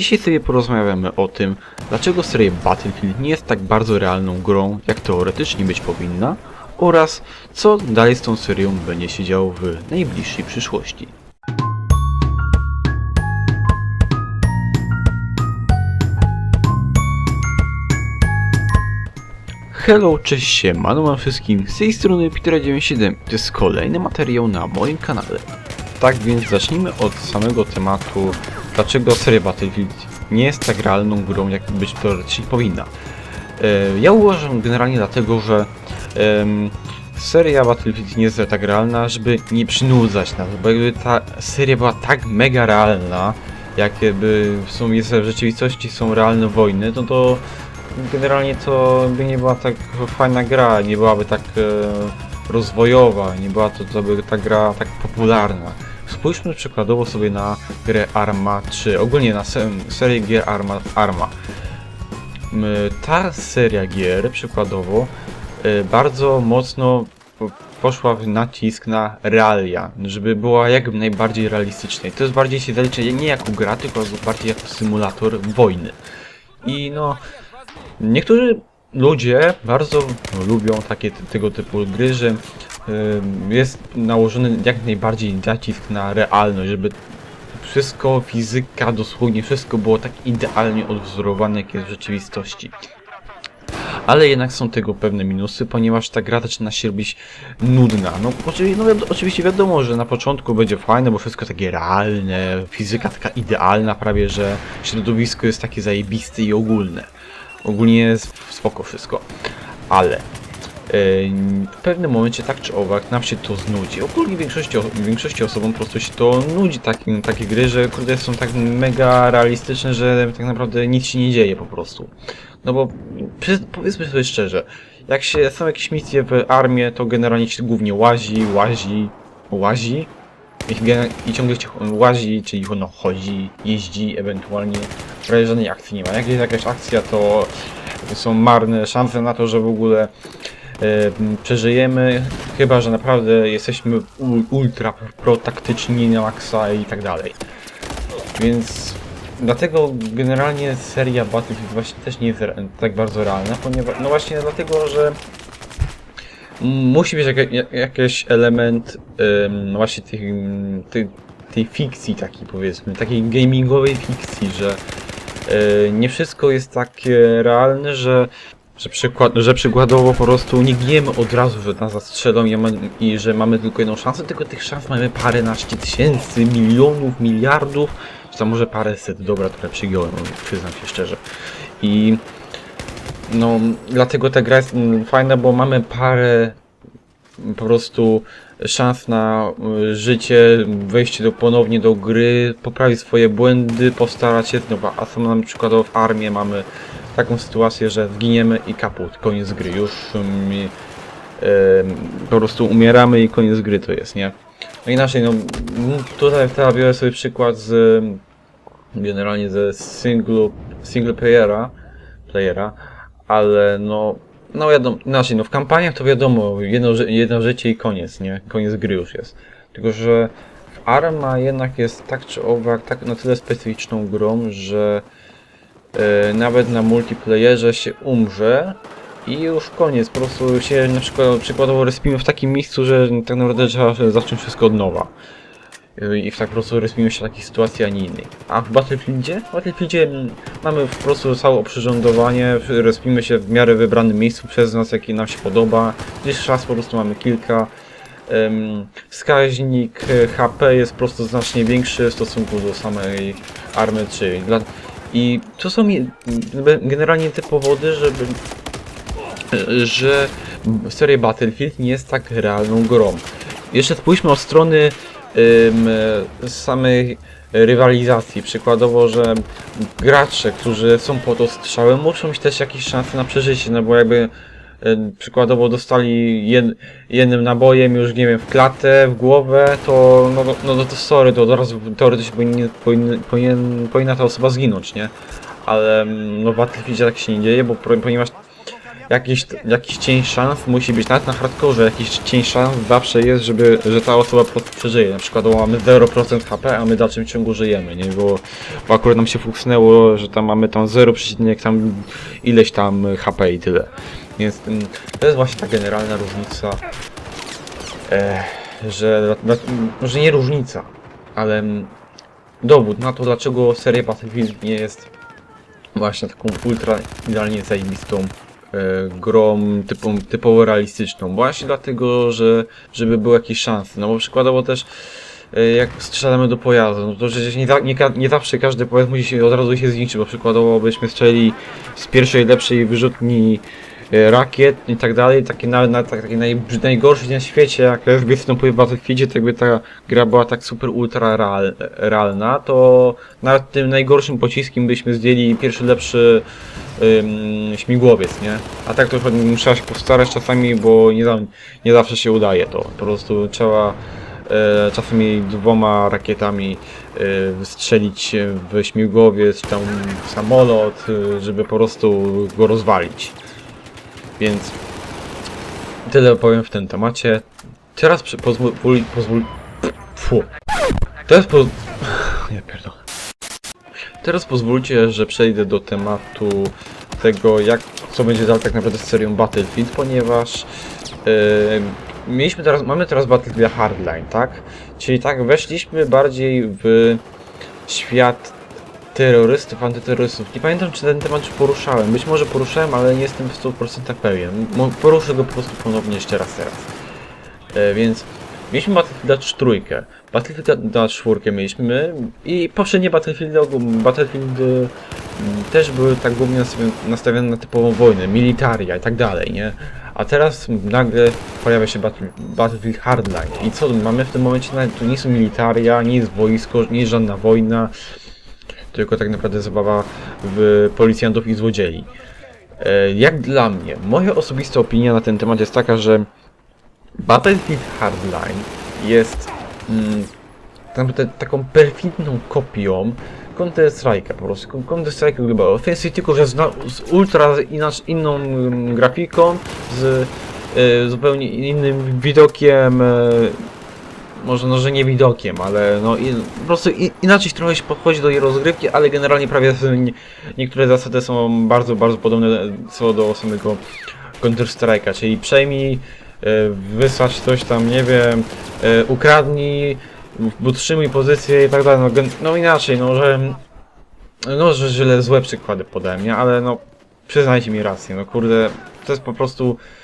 Dzisiaj sobie porozmawiamy o tym, dlaczego seria Battlefield nie jest tak bardzo realną grą, jak teoretycznie być powinna, oraz co dalej z tą serią będzie się działo w najbliższej przyszłości. Hello, cześć się, mam wszystkim, z tej strony Peter97, to jest kolejny materiał na moim kanale. Tak więc zacznijmy od samego tematu, dlaczego seria Battlefield nie jest tak realną grą, jak być teoretycznie powinna. E, Ja uważam generalnie dlatego, że em, seria Battlefield nie jest tak realna, żeby nie przynudzać nas, bo jakby ta seria była tak mega realna, jakieby są, jest w rzeczywistości są realne wojny, no to generalnie to by nie była tak fajna gra, nie byłaby tak e, rozwojowa, nie była to, to by ta gra tak popularna. Spójrzmy przykładowo sobie na grę Arma 3, ogólnie na se serię gier Arma. Arma. Ta seria gier przykładowo e, bardzo mocno po- poszła w nacisk na realia, żeby była jak najbardziej realistyczna. I to jest bardziej się zaliczy nie jako gra, tylko bardziej jako symulator wojny. I no, Niektórzy ludzie bardzo lubią takie tego typu gry, że jest nałożony jak najbardziej nacisk na realność, żeby wszystko, fizyka, dosłownie wszystko było tak idealnie odwzorowane, jak jest w rzeczywistości. Ale jednak są tego pewne minusy, ponieważ ta gra zaczyna się robić nudna. No, oczywiście, no oczywiście wiadomo, że na początku będzie fajne, bo wszystko takie realne, fizyka taka idealna prawie, że środowisko jest takie zajebiste i ogólne. Ogólnie jest spoko wszystko. Ale w pewnym momencie tak czy owak nam się to znudzi. Ogólnie większości, większości osobom po prostu się to nudzi takim, takie gry, że kurde są tak mega realistyczne, że tak naprawdę nic się nie dzieje po prostu. No bo powiedzmy sobie szczerze, jak się są jakieś misje w armii, to generalnie się głównie łazi, łazi, łazi i, i ciągle się łazi, czyli no, chodzi, jeździ ewentualnie. Prawie żadnej akcji nie ma. Jak jest jakaś akcja, to są marne szanse na to, że w ogóle przeżyjemy, chyba że naprawdę jesteśmy ul- ultra protaktyczni na maksa i tak dalej. Więc dlatego generalnie seria Battlefield właśnie też nie jest tak bardzo realna, ponieważ no właśnie dlatego, że musi być jak- jakiś element em, właśnie tych, tej, tej fikcji takiej powiedzmy, takiej gamingowej fikcji, że e, nie wszystko jest takie realne, że że, przykład, że przykładowo po prostu nie gniemy od razu, że nas zastrzelą i, że mamy tylko jedną szansę, tylko tych szans mamy paręnaście tysięcy, milionów, miliardów, czy tam może paręset, dobra, które przygiąłem, przyznam się szczerze. I no, dlatego ta gra jest mm, fajna, bo mamy parę mm, po prostu szans na y, życie, wejście do, ponownie do gry, poprawić swoje błędy, postarać się, no, bo- a samo na przykład w armii mamy taką sytuację, że zginiemy i kaput, koniec gry, już um, y, po prostu umieramy i koniec gry to jest, nie? No inaczej, no tutaj teraz biorę sobie przykład z generalnie ze singlu, single playera, playera, ale no, no wiadomo, inaczej, no w kampaniach to wiadomo, jedno, jedno życie i koniec, nie? Koniec gry już jest. Tylko, że Arma jednak jest tak czy owak, tak na tyle specyficzną grą, że nawet na multiplayerze się umrze i już koniec, po prostu się na przykład przykładowo respimy w takim miejscu, że tak naprawdę trzeba zacząć wszystko od nowa. I w tak po prostu respimy się w takiej sytuacji, a nie innej. A w Battlefieldzie? W Battlefieldzie mamy po prostu całe oprzyrządowanie, respimy się w miarę wybranym miejscu przez nas, jakie nam się podoba. Gdzieś czas po prostu mamy kilka. Wskaźnik e, HP jest po prostu znacznie większy w stosunku do samej Army 3. Dla, I to są generalnie te powody, żeby że seria Battlefield nie jest tak realną grą. Jeszcze spójrzmy od strony e, samej rywalizacji. Przykładowo, że gracze, którzy są pod ostrzałem, muszą mieć też jakieś szanse na przeżycie, no bo jakby przykładowo dostali jed, jednym nabojem już, nie wiem, w klatę, w głowę, to no, no, no to sorry, to od razu teoretycznie powinien, powinien, powinna ta osoba zginąć, nie? Ale mm, no w Battlefieldzie tak się nie dzieje, bo ponieważ jakiś, jakiś cień szans musi być, nawet na hardkorze jakiś cień szans zawsze jest, żeby, że ta osoba przeżyje. Na przykład o, mamy 0% HP, a my w dalszym ciągu żyjemy, nie? Bo, bo akurat nam się fuksnęło, że tam mamy tam 0, tam ileś tam HP i tyle. Mm, to jest właśnie ta generalna różnica, e, że, może nie różnica, ale mm, dowód na to, dlaczego seria Battlefield nie jest właśnie taką ultra idealnie zajebistą e, grą typowo realistyczną. Właśnie dlatego, że żeby były jakieś szanse. No bo przykładowo też e, jak strzelamy do pojazdu, no to przecież nie, nie, nie zawsze każdy pojazd musi się od razu się zniszczyć, bo przykładowo byśmy strzeli z pierwszej lepszej wyrzutni rakiet i tak dalej, takie, na, na, tak, takie naj, najgorsze na świecie, jak jest występuje w Battlefieldzie, to jakby ta gra była tak super ultra real, realna, to nawet tym najgorszym pociskiem byśmy zdjęli pierwszy lepszy ym, śmigłowiec, nie? A tak to trzeba się postarać czasami, bo nie, nie zawsze się udaje to. Po prostu trzeba e, czasami dwoma rakietami e, wystrzelić w śmigłowiec, czy tam w samolot, żeby po prostu go rozwalić. Więc tyle powiem w tym temacie. Teraz pozwól... pozwól fu. Teraz po... Nie pierdolę. Teraz pozwólcie, że przejdę do tematu tego, jak co będzie dalej tak naprawdę z serią Battlefield, ponieważ yy, mieliśmy teraz, mamy teraz Battlefield Hardline, tak? Czyli tak, weszliśmy bardziej w świat terrorystów, antyterrorystów. Nie pamiętam, czy ten temat już poruszałem. Być może poruszałem, ale nie jestem w 100% pewien. Poruszę go po prostu ponownie jeszcze raz teraz. E, więc mieliśmy Battlefield trójkę, Battlefield 4 mieliśmy i poprzednie Battlefield, Battlefield y, też były tak głównie nastawione, na typową wojnę, militaria i tak dalej, nie? A teraz nagle pojawia się Battle, Battlefield Hardline. I co mamy w tym momencie? Tu nie są militaria, nie jest wojsko, nie jest żadna wojna, tylko tak naprawdę zabawa w policjantów i złodziei. E, Jak dla mnie, moja osobista opinia na ten temat jest taka, że Battlefield Hardline jest mm, tak taką perfidną kopią Counter Strike'a po prostu. Counter Strike Global Offensive, tylko że z, z ultra inacz, inną mm, grafiką, z e, zupełnie innym widokiem. E, może no, że nie widokiem, ale no i, po prostu inaczej trochę się podchodzi do jej rozgrywki, ale generalnie prawie niektóre zasady są bardzo, bardzo podobne co do samego Counter Strike'a, czyli przejmij, e, wysłać coś tam, nie wiem, e, ukradnij, utrzymuj pozycję i tak dalej. No, no inaczej, no że. No, że źle złe przykłady podałem, nie? Ale no, przyznajcie mi rację, no kurde, to jest po prostu e,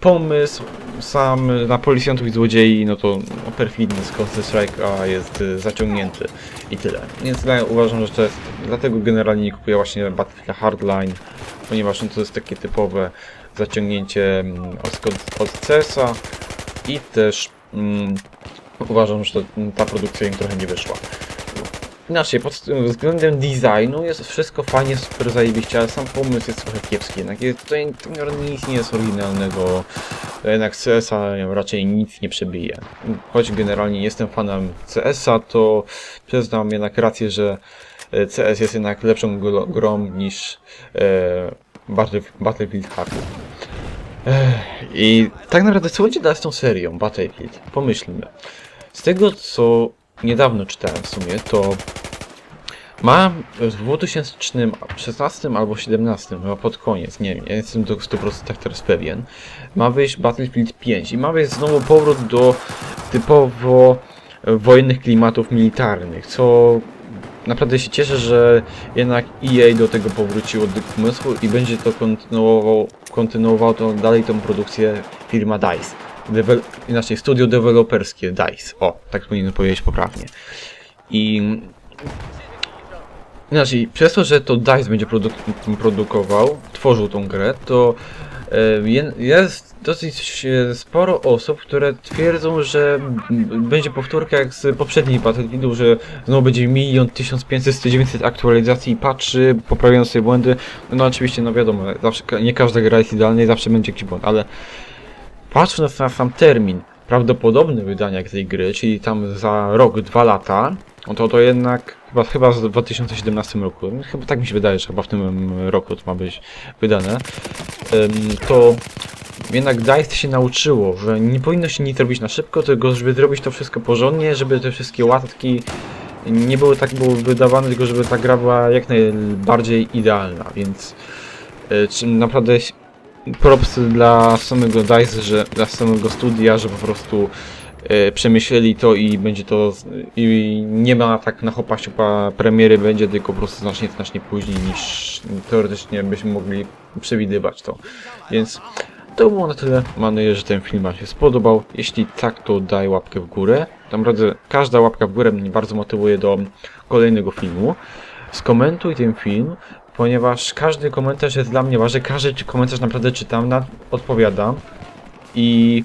pomysł sam na policjantów i złodziei, no to no, perfidny z Counter Strike'a jest e, zaciągnięty i tyle. Więc ja uważam, że to jest, dlatego generalnie nie kupuję właśnie Battlefield Hardline, ponieważ no, to jest takie typowe zaciągnięcie mm, od, od CS-a i też mm, uważam, że to, ta produkcja im trochę nie wyszła. Inaczej, pod względem designu jest wszystko fajnie, super zajebiście, ale sam pomysł jest trochę kiepski. Jednak tutaj nic nie jest oryginalnego. Jednak CS-a raczej nic nie przebije. Choć generalnie nie jestem fanem CS-a, to przyznam jednak rację, że e, CS jest jednak lepszą grą niż e, Battle- Battlefield. Ech, I tak naprawdę co będzie dalej z tą serią Battlefield? Pomyślmy. Z tego co niedawno czytałem w sumie, to ma w 2016 albo 2017, chyba pod koniec, nie wiem, ja jestem do 100% tak teraz pewien, ma wyjść Battlefield 5 i ma wyjść znowu powrót do typowo wojennych klimatów militarnych, co naprawdę się cieszę, że jednak EA do tego powróciło do pomysłu i będzie to kontynuował, kontynuował to dalej tą produkcję firma DICE. Devel inaczej, studio deweloperskie DICE. O, tak powinienem powiedzieć poprawnie. I inaczej, przez to, że to DICE będzie produ produkował, tworzył tą grę, to e, je- jest dosyć e, sporo osób, które twierdzą, że będzie powtórka jak z poprzednich Battlefieldów, że znowu będzie milion, 1500, 900 aktualizacji i patrzy, poprawiają sobie błędy. No oczywiście, no wiadomo, zawsze, nie każda gra jest idealna i zawsze będzie jakiś błąd, ale patrząc na sam termin prawdopodobny wydania tej gry, czyli tam za rok, dwa lata, no to to jednak Chyba, chyba w 2017 roku. Chyba tak mi się wydaje, że chyba w tym roku to ma być wydane. To jednak DICE się nauczyło, że nie powinno się nic robić na szybko, tylko żeby zrobić to wszystko porządnie, żeby te wszystkie łatki nie były tak było wydawane, tylko żeby ta gra była jak najbardziej idealna, więc y, czym naprawdę props dla samego DICE, że dla samego studia, że po prostu przemyśleli to i będzie to i nie ma tak na hopa siupa premiery będzie tylko po prostu znacznie znacznie później niż teoretycznie byśmy mogli przewidywać to. Więc to było na tyle. Mam nadzieję, że ten film Wam się spodobał. Jeśli tak, to daj łapkę w górę. Tam naprawdę każda łapka w górę mnie bardzo motywuje do kolejnego filmu. Skomentuj ten film, ponieważ każdy komentarz jest dla mnie ważny. Każdy komentarz naprawdę czytam, odpowiadam i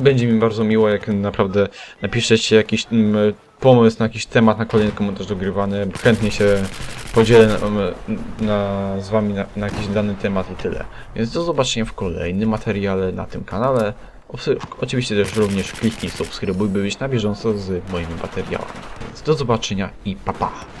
będzie mi bardzo miło, jak naprawdę napiszecie jakiś mm, pomysł na jakiś temat, na kolejny komentarz dogrywany. Chętnie się podzielę na, na, z wami na, na jakiś dany temat i tyle. Więc do zobaczenia w kolejnym materiale na tym kanale. Oczywiście też również kliknij subskrybuj, by być na bieżąco z moimi materiałami. Więc do zobaczenia i pa pa!